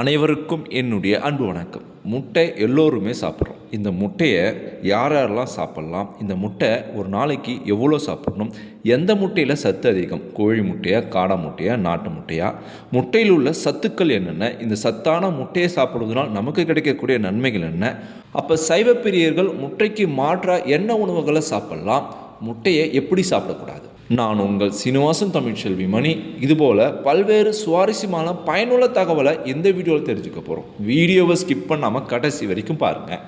அனைவருக்கும் என்னுடைய அன்பு வணக்கம். முட்டை எல்லோருமே சாப்பிட்றோம். இந்த முட்டையை யார் யாரெல்லாம் சாப்பிட்லாம்? இந்த முட்டை ஒரு நாளைக்கு எவ்வளோ சாப்பிடணும்? எந்த முட்டையில் சத்து அதிகம்? கோழி முட்டையா காடை முட்டையா நாட்டு முட்டையா? முட்டையில் உள்ள சத்துக்கள் என்னென்ன? இந்த சத்தான முட்டையை சாப்பிடுவதனால் நமக்கு கிடைக்கக்கூடிய நன்மைகள் என்ன? அப்போ சைவ பிரியர்கள் முட்டைக்கு மாற்ற என்ன உணவுகளை சாப்பிட்லாம்? முட்டையை எப்படி சாப்பிடக்கூடாது? நான் உங்கள் சீனிவாசன் தமிழ்ச்செல்வி மணி. இதுபோல் பல்வேறு சுவாரஸ்யமான பயனுள்ள தகவலை இந்த வீடியோவில் தெரிஞ்சுக்க போகிறோம் வீடியோவை ஸ்கிப் பண்ணாமல் கடைசி வரைக்கும் பாருங்கள்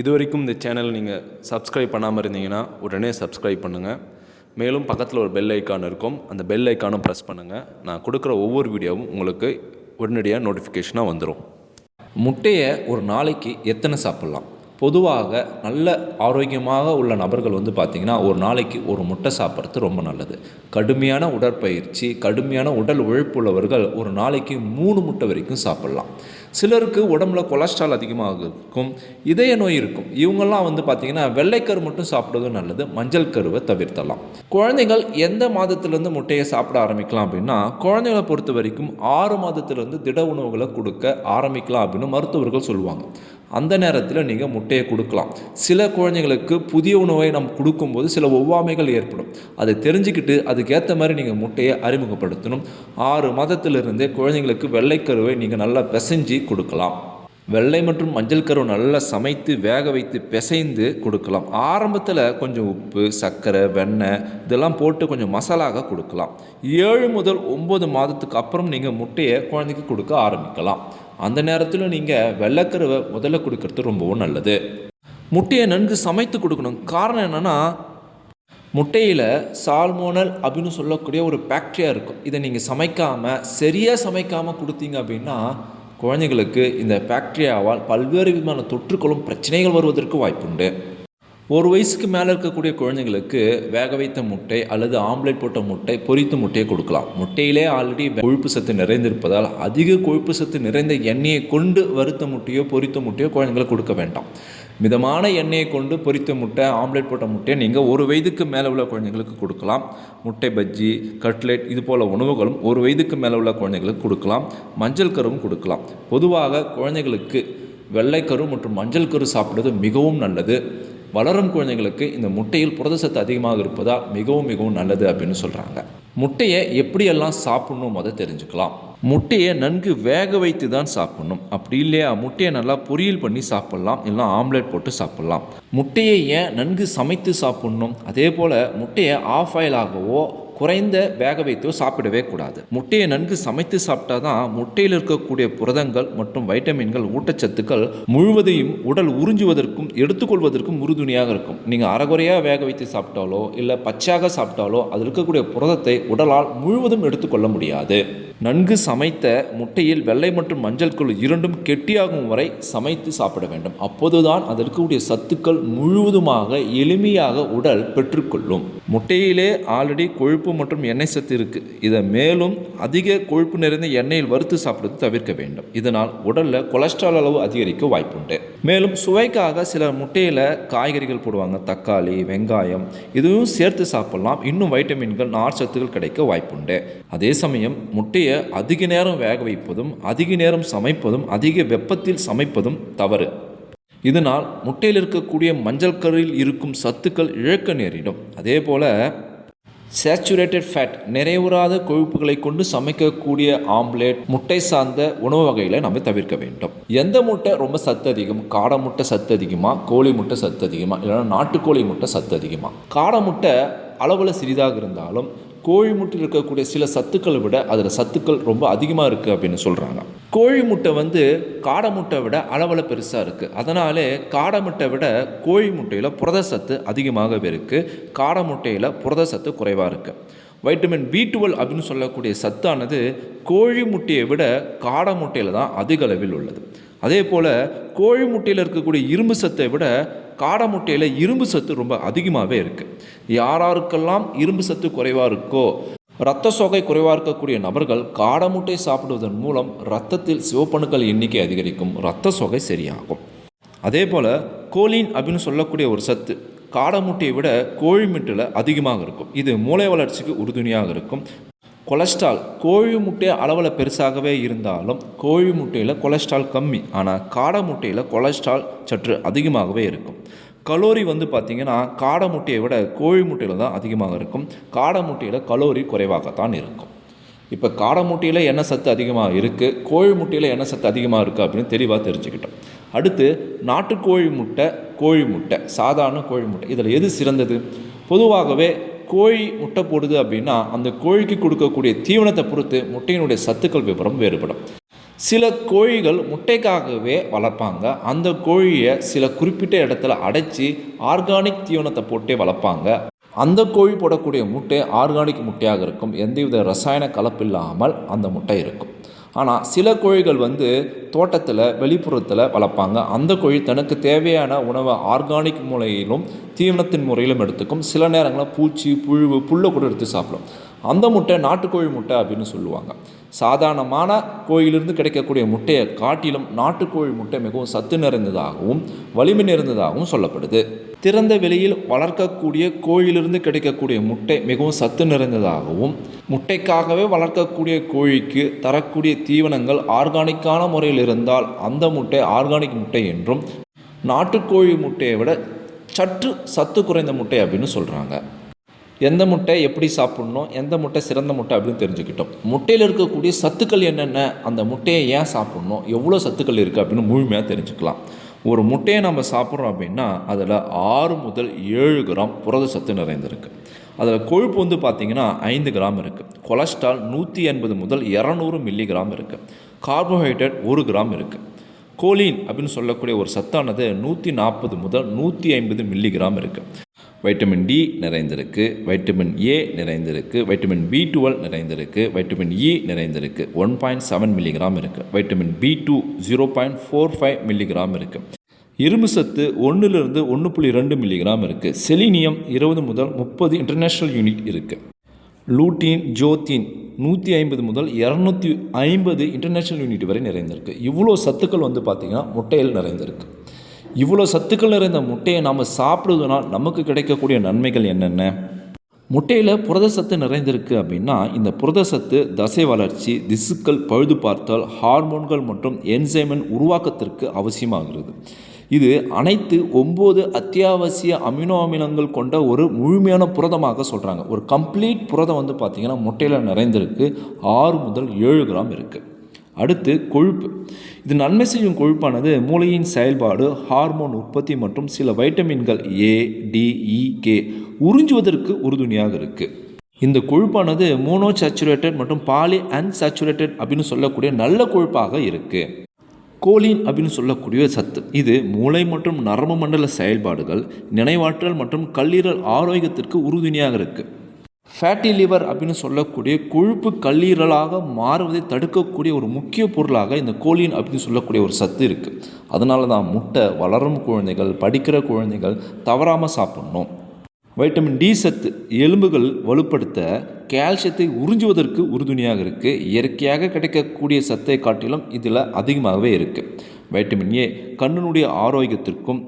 இது வரைக்கும் இந்த சேனல் நீங்கள் சப்ஸ்கிரைப் பண்ணாமல் இருந்தீங்கன்னா உடனே சப்ஸ்கிரைப் பண்ணுங்கள் மேலும் பக்கத்தில் ஒரு பெல் ஐக்கான் இருக்கும். அந்த பெல் ஐக்கானும் ப்ரெஸ் பண்ணுங்கள் நான் கொடுக்குற ஒவ்வொரு வீடியோவும் உங்களுக்கு உடனடியாக நோட்டிஃபிகேஷனாக வந்துடும் முட்டையை ஒரு நாளைக்கு எத்தனை சாப்பிட்லாம்? பொதுவாக நல்ல ஆரோக்கியமாக உள்ள நபர்கள் வந்து பார்த்திங்கன்னா ஒரு நாளைக்கு ஒரு முட்டை சாப்பிட்றது ரொம்ப நல்லது. கடுமையான உடற்பயிற்சி கடுமையான உடல் உழைப்புள்ளவர்கள் ஒரு நாளைக்கு மூணு முட்டை வரைக்கும் சாப்பிட்லாம். சிலருக்கு உடம்புல கொலஸ்ட்ரால் அதிகமாக இருக்கும் இதய நோய் இருக்கும். இவங்கெல்லாம் வந்து பார்த்திங்கன்னா வெள்ளைக்கரு மட்டும் சாப்பிடுவது நல்லது மஞ்சள் கருவை தவிர்த்தலாம். குழந்தைகள் எந்த மாதத்திலேருந்து முட்டையை சாப்பிட ஆரம்பிக்கலாம் அப்படின்னா குழந்தைகளை பொறுத்த வரைக்கும் ஆறு மாதத்திலேருந்து திட உணவுகளை கொடுக்க ஆரம்பிக்கலாம் அப்படின்னு மருத்துவர்கள் சொல்லுவாங்க. அந்த நேரத்தில் நீங்கள் முட்டையை கொடுக்கலாம். சில குழந்தைங்களுக்கு புதிய உணவை நம்ம கொடுக்கும்போது சில ஒவ்வாமைகள் ஏற்படும். அதை தெரிஞ்சுக்கிட்டு அதுக்கேற்ற மாதிரி நீங்கள் முட்டையை அறிமுகப்படுத்தணும். ஆறு மாதத்திலிருந்தே குழந்தைங்களுக்கு வெள்ளைக்கருவை நீங்கள் நல்லா பிசைஞ்சு கொடுக்கலாம். வெள்ளை மற்றும் மஞ்சள் கரு நல்லா சமைத்து வேக வைத்து பிசைந்து கொடுக்கலாம். ஆரம்பத்தில் கொஞ்சம் உப்பு சர்க்கரை வெண்ணெய் இதெல்லாம் போட்டு கொஞ்சம் மசாலாக கொடுக்கலாம். ஏழு முதல் ஒம்பது மாதத்துக்கு அப்புறம் நீங்கள் முட்டையை குழந்தைக்கு கொடுக்க ஆரம்பிக்கலாம். அந்த நேரத்தில் நீங்கள் வெள்ளக்கருவை முதல்ல கொடுக்கறது ரொம்பவும் நல்லது. முட்டையை நன்கு சமைத்து கொடுக்கணும். காரணம் என்னென்னா முட்டையில் சால்மோனல் அப்படின்னு சொல்லக்கூடிய ஒரு பாக்டீரியா இருக்கும். இதை நீங்கள் சமைக்காமல் சரியாக சமைக்காமல் கொடுத்தீங்க அப்படின்னா குழந்தைகளுக்கு இந்த பாக்டீரியாவால் பல்வேறு விதமான தொற்றுக்களும் பிரச்சனைகள் வருவதற்கு வாய்ப்புண்டு. ஒரு வயசுக்கு மேலே இருக்கக்கூடிய குழந்தைங்களுக்கு வேக வைத்த முட்டை அல்லது ஆம்லேட் போட்ட முட்டை பொரித்த முட்டையை கொடுக்கலாம். முட்டையிலே ஆல்ரெடி கொழுப்பு சத்து நிறைந்திருப்பதால் அதிக கொழுப்பு சத்து நிறைந்த எண்ணெயை கொண்டு வறுத்த முட்டையோ பொரித்த முட்டையோ குழந்தைங்களுக்கு கொடுக்க வேண்டாம். மிதமான எண்ணெயை கொண்டு பொரித்த முட்டை ஆம்லேட் போட்ட முட்டையை நீங்கள் ஒரு வயதுக்கு மேலே உள்ள குழந்தைங்களுக்கு கொடுக்கலாம். முட்டை பஜ்ஜி கட்லெட் இது போல் உணவுகளும் ஒரு வயதுக்கு மேலே உள்ள குழந்தைங்களுக்கு கொடுக்கலாம். மஞ்சள் கருவும் கொடுக்கலாம். பொதுவாக குழந்தைகளுக்கு வெள்ளைக்கரு மற்றும் மஞ்சள் கரு சாப்பிடுவது மிகவும் நல்லது. வளரும் குழந்தைங்களுக்கு இந்த முட்டையில் புரதசத்து அதிகமாக இருப்பதால் மிகவும் மிகவும் நல்லது அப்படின்னு சொல்கிறாங்க முட்டையை எப்படியெல்லாம் சாப்பிடணும் அதை தெரிஞ்சுக்கலாம். முட்டையை நன்கு வேக வைத்து தான் சாப்பிட்ணும். அப்படி இல்லையா? முட்டையை நல்லா பொரியல் பண்ணி சாப்பிட்லாம். இல்லைனா ஆம்லேட் போட்டு சாப்பிட்லாம். முட்டையை ஏன் நன்கு சமைத்து சாப்பிட்ணும்? அதே போல் முட்டையை ஆஃப் ஆயிலாகவோ குறைந்த வேக வைத்தோ சாப்பிடவே கூடாது. முட்டையை நன்கு சமைத்து சாப்பிட்டா தான் முட்டையில் இருக்கக்கூடிய புரதங்கள் மற்றும் வைட்டமின்கள் ஊட்டச்சத்துக்கள் முழுவதையும் உடல் உறிஞ்சுவதற்கும் எடுத்துக்கொள்வதற்கும் உறுதுணையாக இருக்கும். நீங்கள் அறகுறையாக வேக வைத்து சாப்பிட்டாலோ இல்லை பச்சையாக சாப்பிட்டாலோ அதில் இருக்கக்கூடிய புரதத்தை உடலால் முழுவதும் எடுத்துக்கொள்ள முடியாது. நன்கு சமைத்த முட்டையில் வெள்ளை மற்றும் மஞ்சள் குழு இரண்டும் கெட்டியாகும் வரை சமைத்து சாப்பிட வேண்டும். அப்போதுதான் அதற்குரிய இருக்கக்கூடிய சத்துக்கள் முழுவதுமாக எளிமையாக உடல் பெற்றுக்கொள்ளும். முட்டையிலே ஆல்ரெடி கொழுப்பு மற்றும் எண்ணெய் சத்து இருக்குது இதை மேலும் அதிக கொழுப்பு நிறைந்த எண்ணெயில் வறுத்து சாப்பிடுவது தவிர்க்க வேண்டும். இதனால் உடலில் கொலஸ்ட்ரால் அளவு அதிகரிக்க வாய்ப்புண்டு. மேலும் சுவைக்காக சில முட்டையில் காய்கறிகள் போடுவாங்க. தக்காளி வெங்காயம் இதுவும் சேர்த்து சாப்பிடலாம். இன்னும் வைட்டமின்கள் நார் சத்துக்கள் கிடைக்க வாய்ப்புண்டு. அதே சமயம் முட்டையை அதிக நேரம் வேக வைப்பதும் அதிக நேரம் சமைப்பதும் அதிக வெப்பத்தில் சமைப்பதும் தவறு. இதனால் முட்டையில் இருக்கக்கூடிய மஞ்சள் கருவில் இருக்கும் சத்துக்கள் இழக்க நேரிடும். அதே போல் சேச்சுரேட்டட் ஃபேட் நிறைவுறாத கொழுப்புகளை கொண்டு சமைக்கக்கூடிய ஆம்லேட் முட்டை சார்ந்த உணவு வகைகளை நம்ம தவிர்க்க வேண்டும். எந்த முட்டை ரொம்ப சத்து அதிகம்? காடை முட்டை சத்து அதிகமாக கோழி முட்டை சத்து அதிகமாக இல்லைன்னா நாட்டுக்கோழி முட்டை சத்து அதிகமாக காடை முட்டை அளவில் சிறிதாக இருந்தாலும் கோழி முட்டையில் இருக்கக்கூடிய சில சத்துக்களை விட அதில் சத்துக்கள் ரொம்ப அதிகமாக இருக்குது அப்படின்னு சொல்கிறாங்க கோழி முட்டை வந்து காடை முட்டை விட அளவில் பெருசாக இருக்குது அதனாலே காடை முட்டை விட கோழி முட்டையில் புரத சத்து அதிகமாகவே இருக்குது காடை முட்டையில் புரத சத்து குறைவாக இருக்குது வைட்டமின் பி டுவெல் அப்படின்னு சொல்லக்கூடிய சத்தானது கோழி முட்டையை விட காடை முட்டையில் தான் அதிக அளவில் உள்ளது. அதே போல் கோழி முட்டையில் இருக்கக்கூடிய இரும்பு சத்தை விட காடை முட்டையில் இரும்பு சத்து ரொம்ப அதிகமாகவே இருக்குது யாராருக்கெல்லாம் இரும்பு சத்து குறைவாக இருக்கோ இரத்த சோகை குறைவாக இருக்கக்கூடிய நபர்கள் காடை முட்டை சாப்பிடுவதன் மூலம் இரத்தத்தில் சிவப்பணுக்கள் எண்ணிக்கை அதிகரிக்கும் இரத்த சோகை சரியாகும். அதே போல் கோலின் அப்படின்னு சொல்லக்கூடிய ஒரு சத்து காடை முட்டையை விட கோழி முட்டையில் அதிகமாக இருக்கும். இது மூளை வளர்ச்சிக்கு உறுதுணையாக இருக்கும். கொலஸ்ட்ரால் கோழி முட்டை அளவில் பெருசாகவே இருந்தாலும் கோழி முட்டையில் கொலஸ்ட்ரால் கம்மி. ஆனால் காடை முட்டையில் கொலஸ்ட்ரால் சற்று அதிகமாகவே இருக்கும். கலோரி வந்து பார்த்திங்கன்னா காடை முட்டையை விட கோழி முட்டையில் தான் அதிகமாக இருக்கும். காடை முட்டையில் கலோரி குறைவாகத்தான் இருக்கும். இப்போ காடை முட்டையில் என்ன சத்து அதிகமாக இருக்குது கோழி முட்டையில் என்ன சத்து அதிகமாக இருக்குது அப்படின்னு தெளிவாக தெரிஞ்சுக்கிட்டோம். அடுத்து நாட்டுக்கோழி முட்டை கோழி முட்டை சாதாரண கோழி முட்டை. இதில் எது சிறந்தது? பொதுவாகவே கோழி முட்டை போடுது அப்படின்னா அந்த கோழிக்கு கொடுக்கக்கூடிய தீவனத்தை பொறுத்து முட்டையினுடைய சத்துக்கள் விவரம் வேறுபடும். சில கோழிகள் முட்டைக்காகவே வளர்ப்பாங்க. அந்த கோழியை சில குறிப்பிட்ட இடத்துல அடைச்சி ஆர்கானிக் தீவனத்தை போட்டே வளர்ப்பாங்க. அந்த கோழி போடக்கூடிய முட்டை ஆர்கானிக் முட்டையாக இருக்கும். எந்தவித ரசாயன கலப்பு இல்லாமல் அந்த முட்டை இருக்கும். ஆனால் சில கோழிகள் வந்து தோட்டத்தில் வெளிப்புறத்தில் வளர்ப்பாங்க. அந்த கோழி தனக்கு தேவையான உணவை ஆர்கானிக் முறையிலும் தீவனத்தின் முறையிலும் எடுத்துக்கும். சில நேரங்களில் பூச்சி புழு புல்லை கூட எடுத்து சாப்பிடும். அந்த முட்டை நாட்டுக்கோழி முட்டை அப்படின்னு சொல்லுவாங்க. சாதாரணமான கோயிலிருந்து கிடைக்கக்கூடிய முட்டையை காட்டிலும் நாட்டுக்கோழி முட்டை மிகவும் சத்து நிறைந்ததாகவும் வலிமை நிறைந்ததாகவும் சொல்லப்படுது. திறந்த வெளியில் வளர்க்கக்கூடிய கோழியிலிருந்து கிடைக்கக்கூடிய முட்டை மிகவும் சத்து நிறைந்ததாகவும் முட்டைக்காகவே வளர்க்கக்கூடிய கோழிக்கு தரக்கூடிய தீவனங்கள் ஆர்கானிக்கான முறையில் இருந்தால் அந்த முட்டை ஆர்கானிக் முட்டை என்றும் நாட்டுக்கோழி முட்டையை விட சற்று சத்து குறைந்த முட்டை அப்படின்னு சொல்கிறாங்க எந்த முட்டை எப்படி சாப்பிட்ணும் எந்த முட்டை சிறந்த முட்டை அப்படின்னு தெரிஞ்சுக்கிட்டோம். முட்டையில் இருக்கக்கூடிய சத்துக்கள் என்னென்ன அந்த முட்டையை ஏன் சாப்பிட்ணும் எவ்வளோ சத்துக்கள் இருக்குது அப்படின்னு முழுமையாக தெரிஞ்சுக்கலாம். ஒரு முட்டையை நம்ம சாப்பிட்றோம் அப்படின்னா அதில் ஆறு முதல் ஏழு கிராம் புரத சத்து நிறைந்திருக்கு. அதில் கொழுப்பு வந்து பார்த்திங்கன்னா ஐந்து கிராம் இருக்குது கொலஸ்ட்ரால் நூற்றி எண்பது முதல் இரநூறு மில்லிகிராம் இருக்குது கார்போஹைட்ரேட் ஒரு கிராம் இருக்குது கோலின் அப்படின்னு சொல்லக்கூடிய ஒரு சத்தானது நூற்றி நாற்பது முதல் நூற்றி ஐம்பது மில்லிகிராம் இருக்குது வைட்டமின் டி நிறைந்திருக்கு வைட்டமின் ஏ நிறைந்திருக்கு வைட்டமின் பி டுவெல் நிறைந்திருக்கு வைட்டமின் இ e நிறைந்திருக்கு. ஒன் பாயிண்ட் செவன் மில்லிகிராம் இருக்குது vitamin B two zero point four five milligram இருக்குது இரும்பு சத்து ஒன்றுலேருந்து ஒன்று புள்ளி ரெண்டு மில்லிகிராம் இருக்குது செலினியம் இருபது முதல் முப்பது இன்டர்நேஷ்னல் யூனிட் இருக்குது லூட்டீன் ஜோத்தீன் நூற்றி ஐம்பது முதல் இரநூத்தி ஐம்பது இன்டர்நேஷ்னல் யூனிட் வரை நிறைந்திருக்கு. இவ்வளோ சத்துக்கள் வந்து பார்த்திங்கன்னா முட்டையில் நிறைந்திருக்கு. இவ்வளோ சத்துக்கள் நிறைந்த முட்டையை நாம் சாப்பிடுவதனால் நமக்கு கிடைக்கக்கூடிய நன்மைகள் என்னென்ன? முட்டையில் புரத சத்து நிறைந்திருக்கு அப்படின்னா இந்த புரத சத்து தசை வளர்ச்சி திசுக்கள் பழுது பார்த்தல் ஹார்மோன்கள் மற்றும் என்சைமன் உருவாக்கத்திற்கு அவசியமாகிறது. இது அனைத்து ஒம்பது அத்தியாவசிய அமினோ அமிலங்கள் கொண்ட ஒரு முழுமையான புரதமாக சொல்கிறாங்க ஒரு கம்ப்ளீட் புரதம் வந்து பார்த்திங்கன்னா முட்டையில் நிறைந்திருக்கு. ஆறு முதல் ஏழு கிராம் இருக்குது அடுத்து கொழுப்பு. இது நன்மை செய்யும் கொழுப்பானது மூளையின் செயல்பாடு ஹார்மோன் உற்பத்தி மற்றும் சில வைட்டமின்கள் ஏ டி இ கே உறிஞ்சுவதற்கு உறுதுணையாக இருக்குது இந்த கொழுப்பானது மோனோ சேச்சுரேட்டட் மற்றும் பாலி அன்சாச்சுரேட்டட் அப்படின்னு சொல்லக்கூடிய நல்ல கொழுப்பாக இருக்குது கோலின் அப்படின்னு சொல்லக்கூடிய சத்து. இது மூளை மற்றும் நரம்பு மண்டல செயல்பாடுகள் நினைவாற்றல் மற்றும் கல்லீரல் ஆரோக்கியத்திற்கு உறுதுணையாக இருக்குது ஃபேட்டி லிவர் அப்படின்னு சொல்லக்கூடிய கொழுப்பு கல்லீரலாக மாறுவதை தடுக்கக்கூடிய ஒரு முக்கிய பொருளாக இந்த கோலின் அப்படின்னு சொல்லக்கூடிய ஒரு சத்து இருக்குது அதனால தான் முட்டை வளரும் குழந்தைகள் படிக்கிற குழந்தைகள் தவறாமல் சாப்பிட்ணும். வைட்டமின் டி சத்து எலும்புகள் வலுப்படுத்த கால்சியத்தை உறிஞ்சுவதற்கு உறுதுணையாக இருக்குது இயற்கையாக கிடைக்கக்கூடிய சத்தை காட்டிலும் இதில் அதிகமாகவே இருக்குது வைட்டமின் ஏ கண்ணினுடைய ஆரோக்கியத்திற்கும்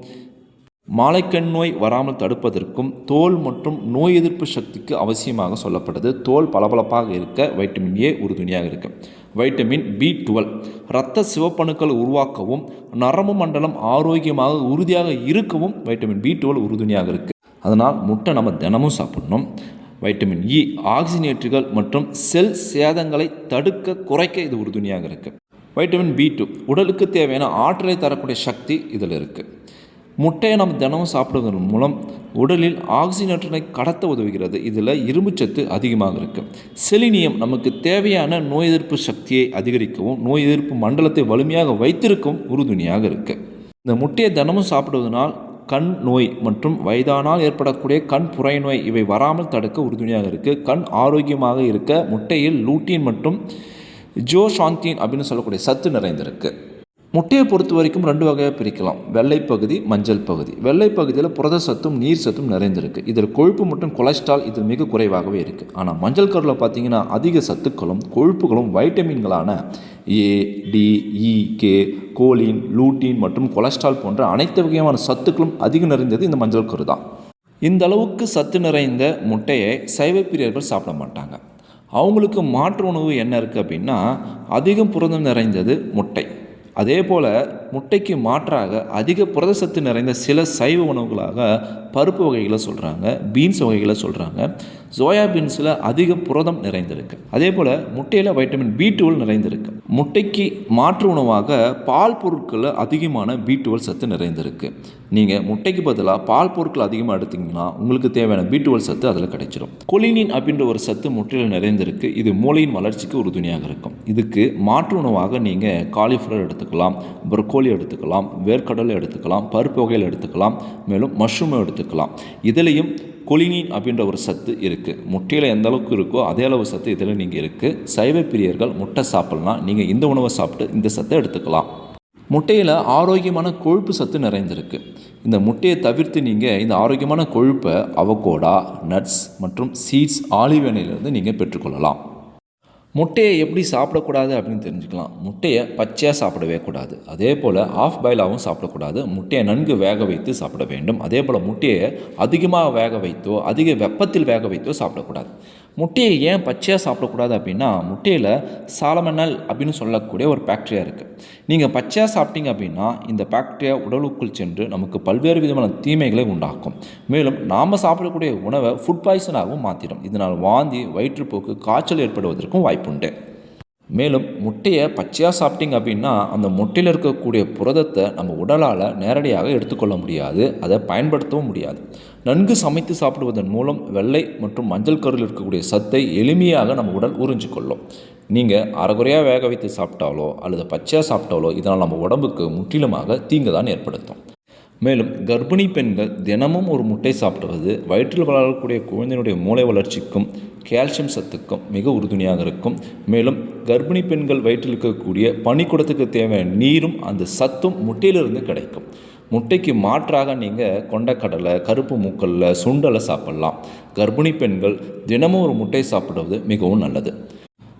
மாலைக்கண் நோய் வராமல் தடுப்பதற்கும் தோல் மற்றும் நோய் எதிர்ப்பு சக்திக்கு அவசியமாக சொல்லப்படுது. தோல் பளபளப்பாக இருக்க வைட்டமின் ஏ உறுதுணையாக இருக்கு. Vitamin B twelve. இரத்த சிவப்பணுக்கள் உருவாக்கவும் நரம்பு மண்டலம் ஆரோக்கியமாக உறுதியாக இருக்கவும் வைட்டமின் பி டுவெல் உறுதுணையாக இருக்குது அதனால் முட்டை நம்ம தினமும் சாப்பிடணும். வைட்டமின் இ ஆக்சிஜனேற்றுகள் மற்றும் செல் சேதங்களை தடுக்க குறைக்க இது உறுதுணையாக இருக்குது வைட்டமின் பி டூ உடலுக்கு தேவையான ஆற்றலை தரக்கூடிய சக்தி இதில் இருக்குது முட்டையை நம்ம தினமும் சாப்பிடுவதன் மூலம் உடலில் ஆக்சிஜனேற்றனை கடத்த உதவுகிறது. இதில் இரும்புச்சத்து அதிகமாக இருக்குது செலினியம் நமக்கு தேவையான நோய் எதிர்ப்பு சக்தியை அதிகரிக்கவும் நோய் எதிர்ப்பு மண்டலத்தை வலிமையாக வைத்திருக்கவும் உறுதுணையாக இருக்குது இந்த முட்டையை தினமும் சாப்பிடுவதனால் கண் நோய் மற்றும் வயதானால் ஏற்படக்கூடிய கண் புறை நோய் இவை வராமல் தடுக்க உறுதுணையாக இருக்குது கண் ஆரோக்கியமாக இருக்க முட்டையில் லூட்டின் மற்றும் ஜோஷாந்தின் அப்படின்னு சொல்லக்கூடிய சத்து நிறைந்திருக்கு. முட்டையை பொறுத்த வரைக்கும் ரெண்டு வகையாக பிரிக்கலாம். வெள்ளை பகுதி மஞ்சள் பகுதி. வெள்ளை பகுதியில் புரத சத்தும் நீர் சத்தும் நிறைந்திருக்கு. இதில் கொழுப்பு மற்றும் கொலஸ்ட்ரால் இதில் மிக குறைவாகவே இருக்குது ஆனால் மஞ்சள் கருவில் பார்த்தீங்கன்னா அதிக சத்துக்களும் கொழுப்புகளும் வைட்டமின்களான A D E e, K choline lutein மற்றும் கொலஸ்ட்ரால் போன்ற அனைத்து வகையான சத்துக்களும் அதிகம் நிறைந்தது இந்த மஞ்சள் கரு தான். இந்த அளவுக்கு சத்து நிறைந்த முட்டையை சைவ பிரியர்கள் சாப்பிட மாட்டாங்க. அவங்களுக்கு மாற்று உணவு என்ன இருக்குது அப்படின்னா அதிகம் புரதம் நிறைந்தது முட்டை. அதே போல் முட்டைக்கு மாற்றாக அதிக புரதசத்து நிறைந்த சில சைவ உணவுகளாக பருப்பு வகைகளை சொல்கிறாங்க பீன்ஸ் வகைகளை சொல்கிறாங்க சோயா பீன்ஸில் அதிக புரதம் நிறைந்திருக்கு. அதே போல் முட்டையில் வைட்டமின் பி டுவெல் நிறைந்திருக்கு. முட்டைக்கு மாற்று உணவாக பால் பொருட்களில் அதிகமான பி டுவெல் சத்து நிறைந்திருக்கு. நீங்கள் முட்டைக்கு பதிலாக பால் பொருட்கள் அதிகமாக எடுத்தீங்கன்னா உங்களுக்கு தேவையான பி டுவெல் சத்து அதில் கிடைச்சிடும் கொலினின் அப்படின்ற ஒரு சத்து முட்டையில் நிறைந்திருக்கு. இது மூளையின் வளர்ச்சிக்கு உறுதுணையாக இருக்கும். இதுக்கு மாற்று உணவாக நீங்கள் காலிஃப்ளவர் எடுத்துக்கலாம் ப்ரொக்கோலி எடுத்துக்கலாம் வேர்க்கடலை எடுத்துக்கலாம் பருப்பு வகையில் எடுத்துக்கலாம் மேலும் மஷ்ரூமும் எடுத்துக்கலாம். இதுலேயும் கொலினின் அப்படின்ற ஒரு சத்து இருக்குது முட்டையில் எந்த அளவுக்கு இருக்கோ அதே அளவு சத்து இதில் நீங்கள் இருக்குது சைவ பிரியர்கள் முட்டை சாப்பிட்லாம். நீங்கள் இந்த உணவை சாப்பிட்டு இந்த சத்தை எடுத்துக்கலாம். முட்டையில் ஆரோக்கியமான கொழுப்பு சத்து நிறைந்திருக்கு. இந்த முட்டையை தவிர்த்து நீங்கள் இந்த ஆரோக்கியமான கொழுப்பை அவகோடா நட்ஸ் மற்றும் சீட்ஸ் ஆலிவ் எண்ணெயிலிருந்து நீங்கள் பெற்றுக்கொள்ளலாம். முட்டையை எப்படி சாப்பிடக்கூடாது அப்படின்னு தெரிஞ்சுக்கலாம். முட்டையை பச்சையாக சாப்பிடவே கூடாது. அதே போல் ஆஃப் பாயிலாகவும் சாப்பிடக்கூடாது. முட்டையை நன்கு வேக வைத்து சாப்பிட வேண்டும். அதே போல் முட்டையை அதிகமாக வேக வைத்தோ அதிக வெப்பத்தில் வேக வைத்தோ சாப்பிடக்கூடாது. முட்டையை ஏன் பச்சையாக சாப்பிடக்கூடாது அப்படின்னா முட்டையில் சாலமனல் அப்படின்னு சொல்லக்கூடிய ஒரு பாக்டீரியா இருக்குது நீங்கள் பச்சையாக சாப்பிட்டீங்க அப்படின்னா இந்த பாக்டீரியா உடலுக்குள் சென்று நமக்கு பல்வேறு விதமான தீமைகளை உண்டாக்கும். மேலும் நாம் சாப்பிடக்கூடிய உணவை ஃபுட் பாய்சனாகவும் மாற்றிடும் இதனால் வாந்தி வயிற்றுப்போக்கு காய்ச்சல் ஏற்படுவதற்கும் வாய்ப்புண்டு. மேலும் முட்டையை பச்சையாக சாப்பிட்டீங்க அப்படின்னா அந்த முட்டையில் இருக்கக்கூடிய புரதத்தை நம்ம உடலால் நேரடியாக எடுத்துக்கொள்ள முடியாது. அதை பயன்படுத்தவும் முடியாது. நன்கு சமைத்து சாப்பிடுவதன் மூலம் வெள்ளை மற்றும் மஞ்சள் கருவில் இருக்கக்கூடிய சத்தை எளிமையாக நம்ம உடல் உறிஞ்சிக்கொள்ளும். நீங்கள் அரைகுறையாக வேக வைத்து சாப்பிட்டாலோ அல்லது பச்சையாக சாப்பிட்டாலோ இதனால் நம்ம உடம்புக்கு முற்றிலுமாக தீங்கு தான் ஏற்படுத்தும். மேலும் கர்ப்பிணி பெண்கள் தினமும் ஒரு முட்டை சாப்பிடுவது வயிற்றில் வளரக்கூடிய குழந்தையினுடைய மூளை வளர்ச்சிக்கும் கால்சியம் சத்துக்கும் மிக உறுதுணையாக இருக்கும். மேலும் கர்ப்பிணி பெண்கள் வயிற்றில் இருக்கக்கூடிய பனிக்கூடத்துக்கு தேவையான நீரும் அந்த சத்தும் முட்டையிலிருந்து கிடைக்கும். முட்டைக்கு மாற்றாக நீங்கள் கொண்டக்கடலை கருப்பு மூக்கல்ல சுண்டலை சாப்பிட்லாம். கர்ப்பிணி பெண்கள் தினமும் ஒரு முட்டை சாப்பிடுவது மிகவும் நல்லது.